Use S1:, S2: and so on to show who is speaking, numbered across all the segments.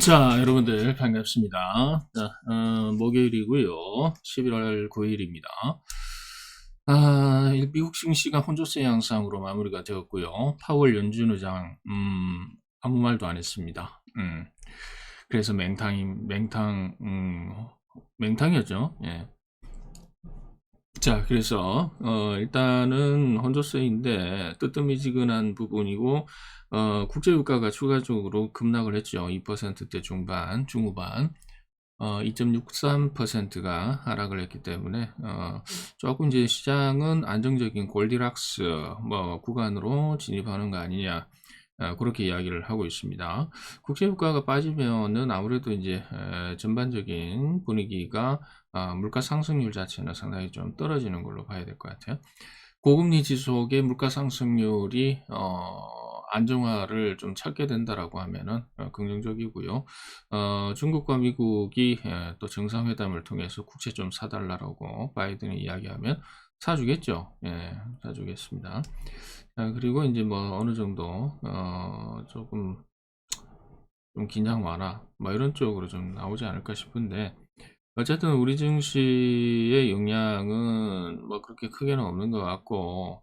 S1: 자, 여러분들 반갑습니다. 자, 어, 목요일이고요. 11월 9일입니다. 아, 일- 미국 증시가 혼조세 양상으로 마무리가 되었고요. 파월 연준 의장 음, 아무 말도 안 했습니다. 음, 그래서 맹탕이 맹탕 음, 맹탕이었죠. 예. 자, 그래서 어, 일단은 혼조세인데 뜨뜻미지근한 부분이고 어, 국제유가가 추가적으로 급락을 했죠. 2%대 중반, 중후반. 어, 2.63%가 하락을 했기 때문에 어, 조금 이제 시장은 안정적인 골디락스 뭐 구간으로 진입하는 거 아니냐 어, 그렇게 이야기를 하고 있습니다. 국제유가가 빠지면은 아무래도 이제 에, 전반적인 분위기가 아, 물가 상승률 자체는 상당히 좀 떨어지는 걸로 봐야 될 것 같아요. 고금리 지속의 물가 상승률이 어, 안정화를 좀 찾게 된다라고 하면은 어, 긍정적이고요. 어, 중국과 미국이 예, 또 정상회담을 통해서 국채 좀 사달라고 바이든이 이야기하면 사주겠죠. 예, 사주겠습니다. 자, 그리고 이제 뭐 어느 정도 어, 조금 좀 긴장 완화 뭐 이런 쪽으로 좀 나오지 않을까 싶은데 어쨌든 우리 증시의 영향은 뭐 그렇게 크게는 없는 것 같고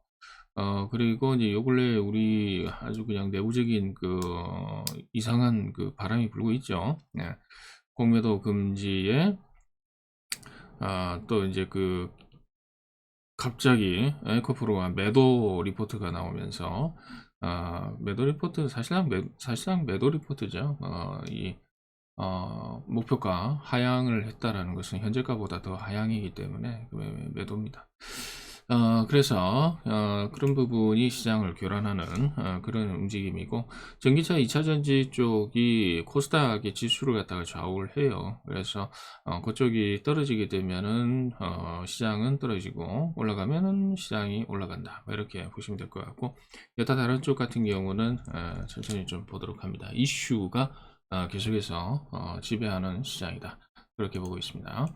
S1: 어 그리고 이제 요 근래 우리 아주 그냥 내부적인 그 이상한 그 바람이 불고 있죠. 네. 공매도 금지에 아 또 이제 그 갑자기 에코프로가 매도 리포트가 나오면서 아 매도 리포트 사실상 매, 사실상 매도 리포트죠. 어 이 어, 목표가 하향을 했다라는 것은 현재가보다 더 하향이기 때문에 매도입니다. 어, 그래서 어, 그런 부분이 시장을 교란하는 어, 그런 움직임이고 전기차 2차전지 쪽이 코스닥의 지수를 갖다가 좌우를 해요. 그래서 어, 그쪽이 떨어지게 되면은 어, 시장은 떨어지고 올라가면은 시장이 올라간다. 뭐 이렇게 보시면 될 것 같고 여타 다른 쪽 같은 경우는 어, 천천히 좀 보도록 합니다. 이슈가 어, 계속해서 어, 지배하는 시장이다. 그렇게 보고 있습니다.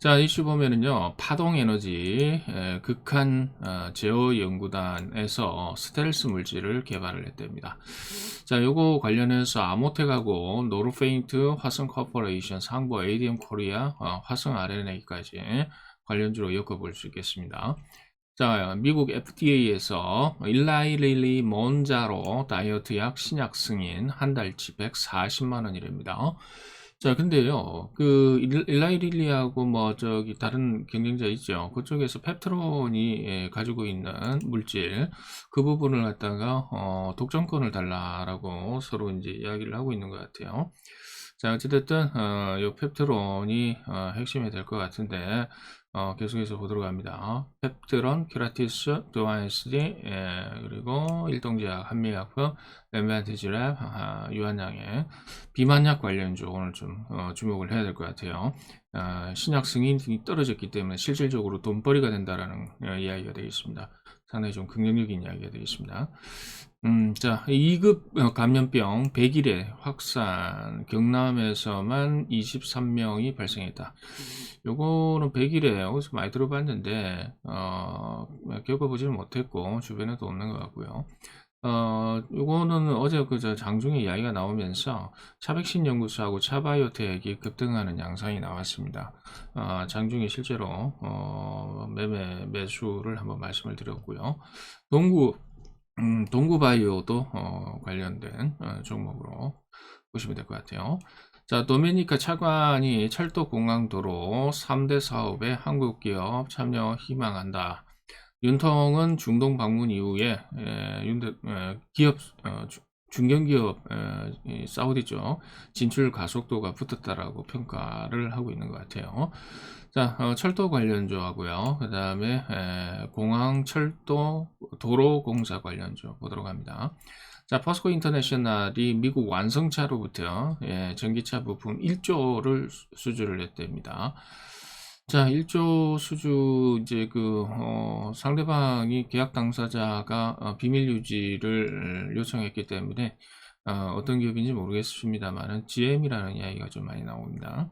S1: 자, 이슈 보면은요, 파동 에너지 에, 극한 어, 제어 연구단에서 스텔스 물질을 개발을 했답니다. 자, 요거 관련해서 아모텍하고 노르페인트, 화성 코퍼레이션, 상보 ADM 코리아, 어, 화성 RNA까지 관련주로 엮어볼 수 있겠습니다. 자, 미국 FDA에서 일라이 릴리 몬자로 다이어트 약 신약 승인 한 달치 140만 원이랍니다. 자, 근데요, 그 일- 일라이 릴리하고 뭐 저기 다른 경쟁자 있죠. 그쪽에서 펩트론이 예, 가지고 있는 물질 그 부분을 갖다가 어, 독점권을 달라라고 서로 이제 이야기를 하고 있는 것 같아요. 자, 어찌됐든 어, 요 펩트론이 어, 핵심이 될 것 같은데 어, 계속해서 보도록 합니다. 펩트론, 큐라티스, 도아인스디, 예, 그리고 일동제약, 한미약품, 렘반티지랩, 아, 유한양의 비만약 관련주 오늘 좀 어, 주목을 해야 될 것 같아요. 아, 신약 승인이 떨어졌기 때문에 실질적으로 돈벌이가 된다라는 어, 이야기가 되겠습니다. 상당히 좀 긍정적인 이야기가 되겠습니다. 음, 자, 2급 어, 감염병 100일에 확산 경남에서만 23명이 발생했다. 요거는 100일에 어디서 많이 들어봤는데 어, 겪어보지는 못했고 주변에도 없는 것 같고요. 어, 요거는 어제 그저 장중에 이야기가 나오면서 차백신 연구소하고 차바이오텍이 급등하는 양상이 나왔습니다. 어, 장중에 실제로 어, 매매 매수를 한번 말씀을 드렸고요. 동구 음, 동구바이오도 어, 관련된 어, 종목으로 보시면 될 것 같아요. 자, 도미니카 차관이 철도공항도로 3대 사업에 한국 기업 참여 희망한다. 윤통은 중동 방문 이후에 에, 윤 대- 에, 기업 어, 주- 중견기업 사우디 쪽 진출 가속도가 붙었다라고 평가를 하고 있는 것 같아요. 자, 어, 철도 관련주하고요. 그 다음에 공항 철도 도로 공사 관련주 보도록 합니다. 자, 포스코 인터내셔널이 미국 완성차로부터 예, 전기차 부품 1조를 수주를 했답니다. 자, 1조 수주 이제 그 어, 상대방이 계약 당사자가 어, 비밀 유지를 요청했기 때문에 어, 떤 기업인지 모르겠습니다만은 GM이라는 이야기가 좀 많이 나옵니다.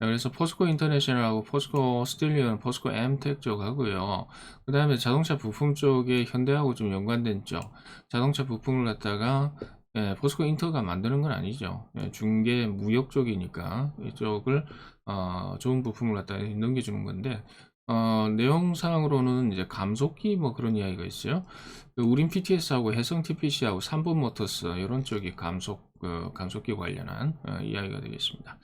S1: 자, 그래서 포스코 인터내셔널하고 포스코 스틸리온, 포스코 엠텍 쪽 하고요. 그 다음에 자동차 부품 쪽에 현대하고 좀 연관된 쪽, 자동차 부품을 갖다가 예, 포스코 인터가 만드는 건 아니죠. 예, 중개 무역 쪽이니까 이쪽을 어, 좋은 부품을 갖다 넘겨주는 건데 어, 내용상으로는 이제 감속기 뭐 그런 이야기가 있어요. 그 우린 PTS하고 해성 TPC하고 삼본 모터스 이런 쪽이 감속 그 감속기 관련한 어, 이야기가 되겠습니다.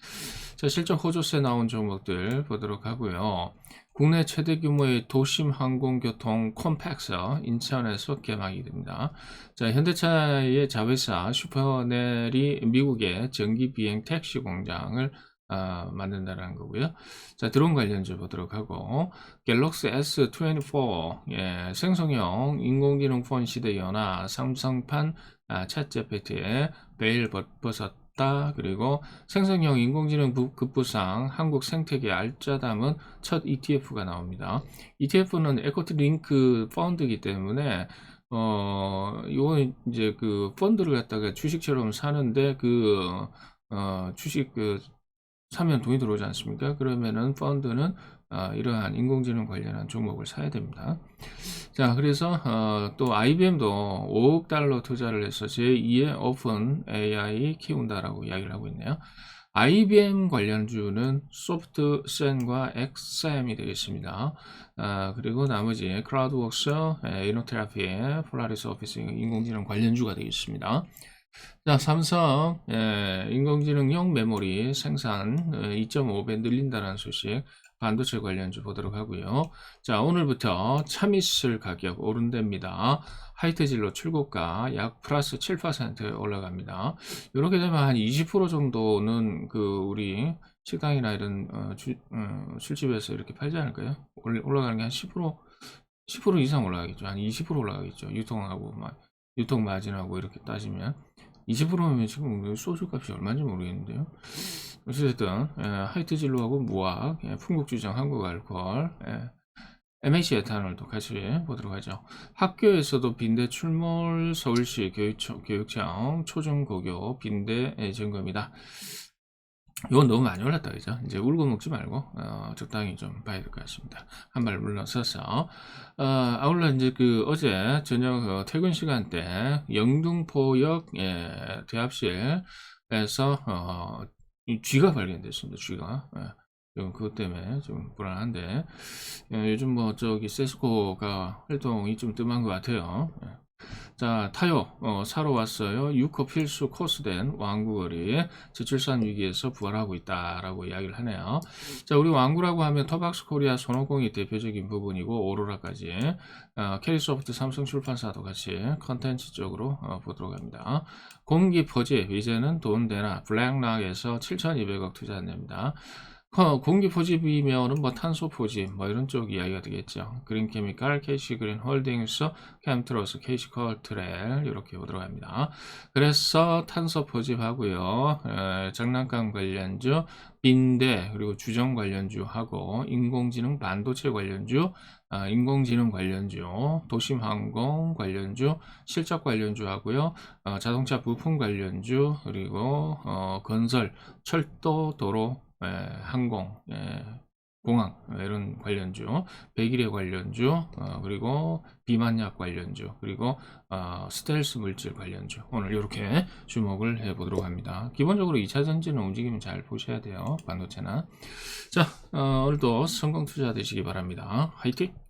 S1: 자, 실전 호조세 나온 종목들 보도록 하고요. 국내 최대 규모의 도심 항공교통 컴팩서 인천에서 개막이 됩니다. 자, 현대차의 자회사 슈퍼넬이 미국의 전기 비행 택시 공장을 아, 만든다는 거고요. 자, 드론 관련주 보도록 하고, 갤럭시 S24, 예, 생성형 인공지능 폰 시대 연화, 삼성판 아, 챗 GPT에 베일 벗- 벗 었다. 그리고 생성형 인공지능 부- 급부상 한국 생태계 알짜 담은 첫 ETF가 나옵니다. ETF는 에코트 링크 펀드이기 때문에 어, 요거 이제 그 펀드를 갖다가 주식처럼 사는데 그 어, 주식 그 사면 돈이 들어오지 않습니까? 그러면은 펀드는 아, 이러한 인공지능 관련한 종목을 사야 됩니다. 자, 그래서 어, 또 IBM도 5억 달러 투자를 해서 제2의 오픈 AI 키운다라고 이야기를 하고 있네요. IBM 관련주는 소프트센과 엑셈이 되겠습니다. 아, 그리고 나머지 크라우드웍스, 에, 이노테라피, 폴라리스 오피스 인공지능 관련주가 되겠습니다. 자, 삼성 예, 인공지능용 메모리 생산 2.5배 늘린다는 소식 반도체 관련주 보도록 하고요. 자, 오늘부터 참이슬 가격 오른답니다. 하이트 진로 출고가 약 플러스 7% 올라갑니다. 이렇게 되면 한 20% 정도는 그 우리 식당이나 이런 어, 주- 어, 술집에서 이렇게 팔지 않을까요? 올- 올라가는 게 한 10% 10% 이상 올라가겠죠. 한 20% 올라가겠죠. 유통하고 막 유통 마진하고 이렇게 따지면 20%면 지금 소주 값이 얼마인지 모르겠는데요. 어쨌든 예, 하이트 진로하고 무학, 예, 풍국주정, 한국알코올, 예, MAC 에탄올도 같이 보도록 하죠. 학교에서도 빈대 출몰 서울시 교육청, 교육청 초중고교 빈대 예, 점검이다. 이건 너무 많이 올랐다 그죠? 이제 울고 먹지 말고 어, 적당히 좀 봐야 될 것 같습니다. 한 발 물러서서 어, 아울러 이제 그 어제 저녁 어, 퇴근 시간 때 영등포역 예, 대합실에서 어, 이 쥐가 발견됐습니다. 쥐가 예. 좀 그것 때문에 좀 불안한데 예, 요즘 뭐 저기 세스코가 활동이 좀 뜸한 것 같아요. 예. 자, 타요. 어, 사러 왔어요. 6호 필수 코스된 왕구거리 저출산 위기에서 부활하고 있다라고 이야기를 하네요. 자, 우리 왕구라고 하면 터박스 코리아 손오공이 대표적인 부분이고 오로라까지 어, 캐리소프트 삼성 출판사도 같이 컨텐츠 쪽으로 어, 보도록 합니다. 공기 포집 이제는 돈 되나 블랙락에서 7,200억 투자 냅니다. 어, 공기 포집이면은 뭐 탄소 포집 뭐 이런 쪽 이야기가 되겠죠. 그린 케미칼, 케이시 그린 홀딩스, 캠트로스, 케이시 컬트렐 이렇게 보도록 합니다. 그래서 탄소 포집하고요. 에, 장난감 관련주, 빈대 그리고 주정 관련주하고 인공지능 반도체 관련주, 아, 인공지능 관련주, 도심항공 관련주, 실적 관련주 하고요. 어, 자동차 부품 관련주 그리고 어, 건설, 철도, 도로, 에, 항공, 에, 공항 에, 이런 관련주, 백일의 관련주, 어, 그리고 비만약 관련주, 그리고 어, 스텔스 물질 관련주 오늘 이렇게 주목을 해보도록 합니다. 기본적으로 2차 전지는 움직이면 잘 보셔야 돼요. 반도체나. 자, 어, 오늘도 성공 투자 되시기 바랍니다. 화이팅!